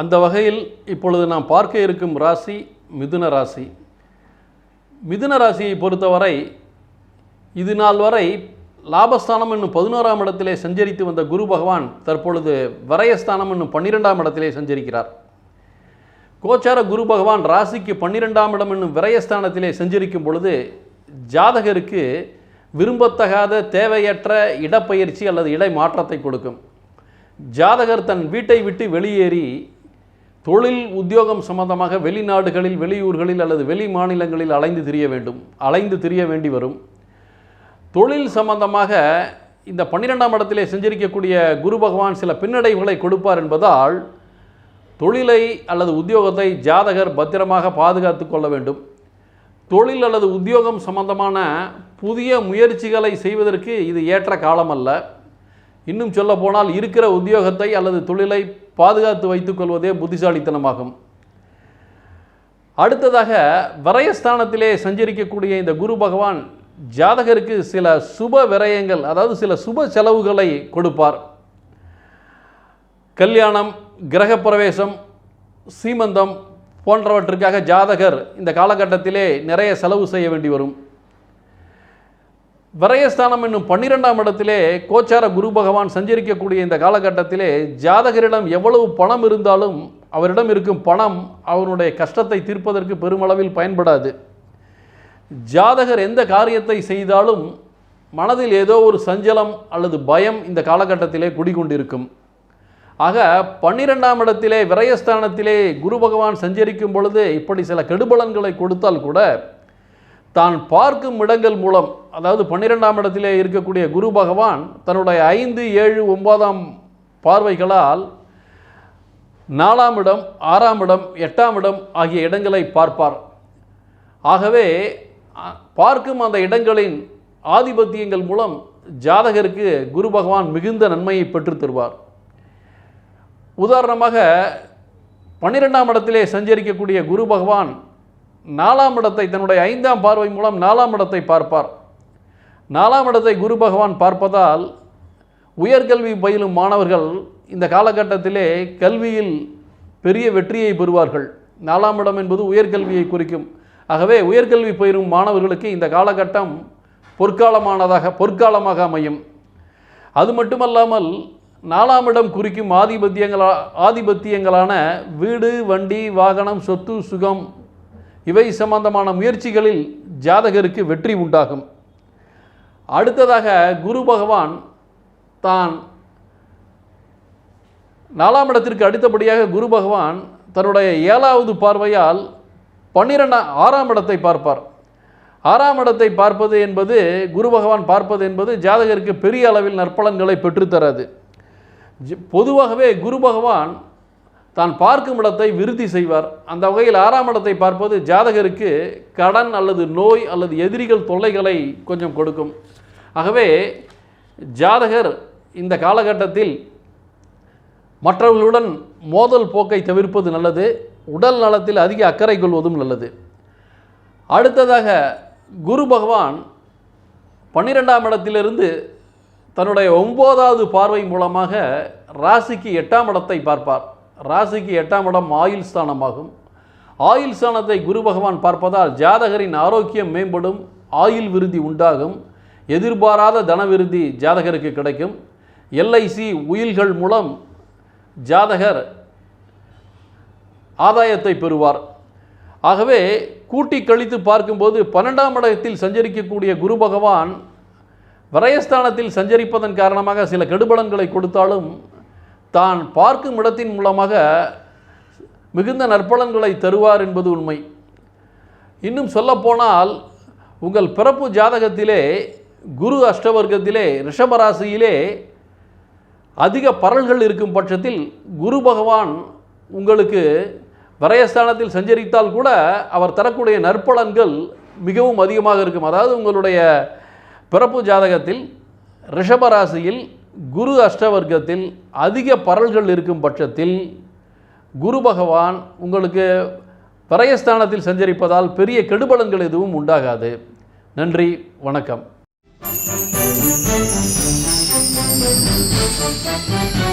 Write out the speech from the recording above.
அந்த வகையில் இப்பொழுது நாம் பார்க்க இருக்கும் ராசி மிதுன ராசி. மிதுன ராசியை பொறுத்தவரை இது நாள் வரை லாபஸ்தானம் என்னும் பதினோராம் இடத்திலே சஞ்சரித்து வந்த குரு பகவான் தற்பொழுது விரயஸ்தானம் என்னும் பன்னிரெண்டாம் இடத்திலே சஞ்சரிக்கிறார். கோச்சார குரு பகவான் ராசிக்கு பன்னிரெண்டாம் இடம் என்னும் விரயஸ்தானத்திலே சஞ்சரிக்கும் பொழுது ஜாதகருக்கு விரும்பத்தகாத தேவையற்ற இடப்பெயர்ச்சி அல்லது இடை மாற்றத்தை கொடுக்கும். ஜாதகர் தன் வீட்டை விட்டு வெளியேறி தொழில் உத்தியோகம் சம்பந்தமாக வெளிநாடுகளில் வெளியூர்களில் அல்லது வெளி மாநிலங்களில் அலைந்து திரிய வேண்டும். அலைந்து திரிய வேண்டி வரும். தொழில் சம்பந்தமாக இந்த பன்னிரெண்டாம் இடத்திலே செஞ்சிருக்கக்கூடிய குரு பகவான் சில பின்னடைவுகளை கொடுப்பார் என்பதால் தொழிலை அல்லது உத்தியோகத்தை ஜாதகர் பத்திரமாக பாதுகாத்து கொள்ள வேண்டும். தொழில் அல்லது உத்தியோகம் சம்பந்தமான புதிய முயற்சிகளை செய்வதற்கு இது ஏற்ற காலம் அல்ல இன்னும் சொல்ல போனால் இருக்கிற உத்தியோகத்தை அல்லது தொழிலை பாதுகாத்து வைத்துக்கொள்வதே புத்திசாலித்தனமாகும். அடுத்ததாக விரயஸ்தானத்திலே சஞ்சரிக்கக்கூடிய இந்த குரு பகவான் ஜாதகருக்கு சில சுப விரயங்கள் அதாவது சில சுப செலவுகளை கொடுப்பார். கல்யாணம் கிரகப்பிரவேசம் சீமந்தம் போன்றவற்றுக்காக ஜாதகர் இந்த காலகட்டத்திலே நிறைய செலவு செய்ய வேண்டி வரும். விரயஸ்தானம் என்னும் பன்னிரெண்டாம் இடத்திலே கோச்சார குரு பகவான் சஞ்சரிக்கக்கூடிய இந்த காலகட்டத்திலே ஜாதகரிடம் எவ்வளவு பணம் இருந்தாலும் அவரிடம் இருக்கும் பணம் அவருடைய கஷ்டத்தை தீர்ப்பதற்கு பெருமளவில் பயன்படாது. ஜாதகர் எந்த காரியத்தை செய்தாலும் மனதில் ஏதோ ஒரு சஞ்சலம் அல்லது பயம் இந்த காலகட்டத்திலே குடிகொண்டிருக்கும். ஆக பன்னிரெண்டாம் இடத்திலே விரயஸ்தானத்திலே குரு பகவான் சஞ்சரிக்கும் பொழுது இப்படி சில கெடுபலன்களை கொடுத்தால் கூட தான் பார்க்கும் இடங்கள் மூலம் அதாவது பன்னிரெண்டாம் இடத்திலே இருக்கக்கூடிய குரு பகவான் தன்னுடைய ஐந்து ஏழு ஒன்பதாம் பார்வைகளால் நாலாம் இடம் ஆறாம் இடம் எட்டாம் இடம் ஆகிய இடங்களை பார்ப்பார். ஆகவே பார்க்கும் அந்த இடங்களின் ஆதிபத்தியங்கள் மூலம் ஜாதகருக்கு குரு பகவான் மிகுந்த நன்மையை பெற்றுத் தருவார். உதாரணமாக பன்னிரெண்டாம் இடத்திலே சஞ்சரிக்கக்கூடிய குரு பகவான் நாலாம் இடத்தை தன்னுடைய ஐந்தாம் பார்வை மூலம் நாலாம் இடத்தை பார்ப்பார். நாலாம் இடத்தை குரு பகவான் பார்ப்பதால் உயர்கல்வி பயிலும் மாணவர்கள் இந்த காலகட்டத்திலே கல்வியில் பெரிய வெற்றியை பெறுவார்கள். நாலாம் இடம் என்பது உயர்கல்வியை குறிக்கும். ஆகவே உயர்கல்வி பயிரும் மாணவர்களுக்கு இந்த காலகட்டம் பொற்காலமானதாக பொற்காலமாக அமையும். அது மட்டுமல்லாமல் நாலாம் இடம் குறிக்கும் ஆதிபத்தியங்களா ஆதிபத்தியங்களான வீடு வண்டி வாகனம் சொத்து சுகம் இவை சம்பந்தமான முயற்சிகளில் ஜாதகருக்கு வெற்றி உண்டாகும். அடுத்ததாக குரு பகவான் தான் நாலாம் இடத்திற்கு அடுத்தபடியாக குரு பகவான் தன்னுடைய ஏழாவது பார்வையால் பன்னிரெண்டாம் ஆறாம் இடத்தை பார்ப்பார். ஆறாம் இடத்தை பார்ப்பது என்பது குரு பகவான் பார்ப்பது என்பது ஜாதகருக்கு பெரிய அளவில் நற்பலன்களை பெற்றுத்தராது. பொதுவாகவே குரு பகவான் தான் பார்க்கும் இடத்தை விருத்தி செய்வார். அந்த வகையில் ஆறாம் இடத்தை பார்ப்பது ஜாதகருக்கு கடன் அல்லது நோய் அல்லது எதிரிகள் தொல்லைகளை கொஞ்சம் கொடுக்கும். ஆகவே ஜாதகர் இந்த காலகட்டத்தில் மற்றவர்களுடன் மோதல் போக்கை தவிர்ப்பது நல்லது உடல் நலத்தில் அதிக அக்கறை கொள்வதும் நல்லது. அடுத்ததாக குரு பகவான் பன்னிரெண்டாம் இடத்திலிருந்து தன்னுடைய ஒம்போதாவது பார்வை மூலமாக ராசிக்கு எட்டாம் இடத்தை பார்ப்பார். ராசிக்கு எட்டாம் இடம் ஆயுள் ஸ்தானமாகும். ஆயுள் ஸ்தானத்தை குரு பகவான் பார்ப்பதால் ஜாதகரின் ஆரோக்கியம் மேம்படும் ஆயுள் விருதி உண்டாகும். எதிர்பாராத தன விருதி ஜாதகருக்கு கிடைக்கும். எல்ஐசி உயில்கள் மூலம் ஜாதகர் ஆதாயத்தை பெறுவார். ஆகவே கூட்டி கழித்து பார்க்கும்போது பன்னெண்டாம் இடத்தில் சஞ்சரிக்கக்கூடிய குரு பகவான் விரயஸ்தானத்தில் சஞ்சரிப்பதன் காரணமாக சில கெடுபலன்களை கொடுத்தாலும் தான் பார்க்கும் இடத்தின் மூலமாக மிகுந்த நற்பலன்களை தருவார் என்பது உண்மை. இன்னும் சொல்லப்போனால் உங்கள் பிறப்பு ஜாதகத்திலே குரு அஷ்டவர்க்கத்திலே ரிஷபராசியிலே அதிக பரல்கள் இருக்கும் பட்சத்தில் குரு பகவான் உங்களுக்கு விரயஸ்தானத்தில் சஞ்சரித்தால் கூட அவர் தரக்கூடிய நற்பலன்கள் மிகவும் அதிகமாக இருக்கும். அதாவது உங்களுடைய பிறப்பு ஜாதகத்தில் ரிஷபராசியில் குரு அஷ்டவர்க்கத்தில் அதிக பரல்கள் இருக்கும் பட்சத்தில் குரு பகவான் உங்களுக்கு விரயஸ்தானத்தில் சஞ்சரிப்பதால் பெரிய கெடுபலன்கள் எதுவும் உண்டாகாது நன்றி வணக்கம் Thank you.